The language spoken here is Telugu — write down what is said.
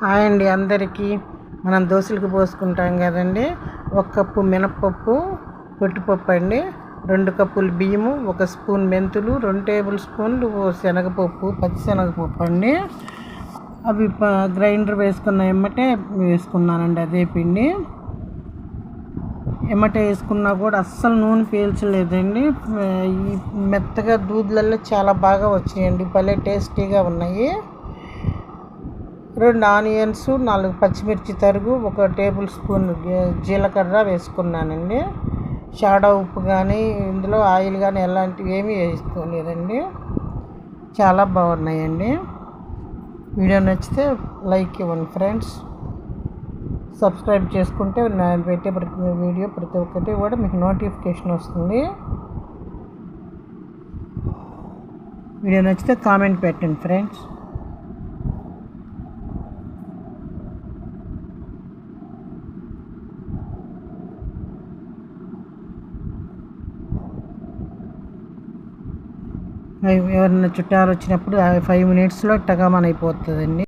హాయ్ అండి అందరికీ. మనం దోశలకు పోసుకుంటాం కదండి. ఒక కప్పు మినప్పప్పు పొట్టిపప్పు అండి. రెండు కప్పులు బియ్యము ఒక స్పూన్ మెంతులు రెండు టేబుల్ స్పూన్లు శనగపప్పు పచ్చిశనగపప్పు అండి. అవి గ్రైండర్ వేసుకున్న ఎమ్మటే వేసుకున్నానండి అదే పిండి. ఎమ్మటే వేసుకున్నా కూడా అస్సలు నూనె పీల్చలేదండి. ఈ మెత్తగా దూదులలో చాలా బాగా వచ్చాయండి. భలే టేస్టీగా ఉన్నాయి. రెండు ఆనియన్స్ నాలుగు పచ్చిమిర్చి తరుగు ఒక టేబుల్ స్పూన్ జీలకర్ర వేసుకున్నానండి. షాడా ఉప్పు కానీ ఇందులో ఆయిల్ కానీ ఎలాంటివి ఏమీ వేసుకోలేదండి. చాలా బాగున్నాయండి. వీడియో నచ్చితే లైక్ ఇవ్వండి ఫ్రెండ్స్. సబ్స్క్రైబ్ చేసుకుంటే నేను పెట్టే ప్రతి వీడియో ప్రతి ఒక్కటి కూడా మీకు నోటిఫికేషన్ వస్తుంది. వీడియో నచ్చితే కామెంట్ పెట్టండి ఫ్రెండ్స్. ఎవరైనా చుట్టాలు వచ్చినప్పుడు ఫైవ్ మినిట్స్లో టగామన్ అయిపోతుందండి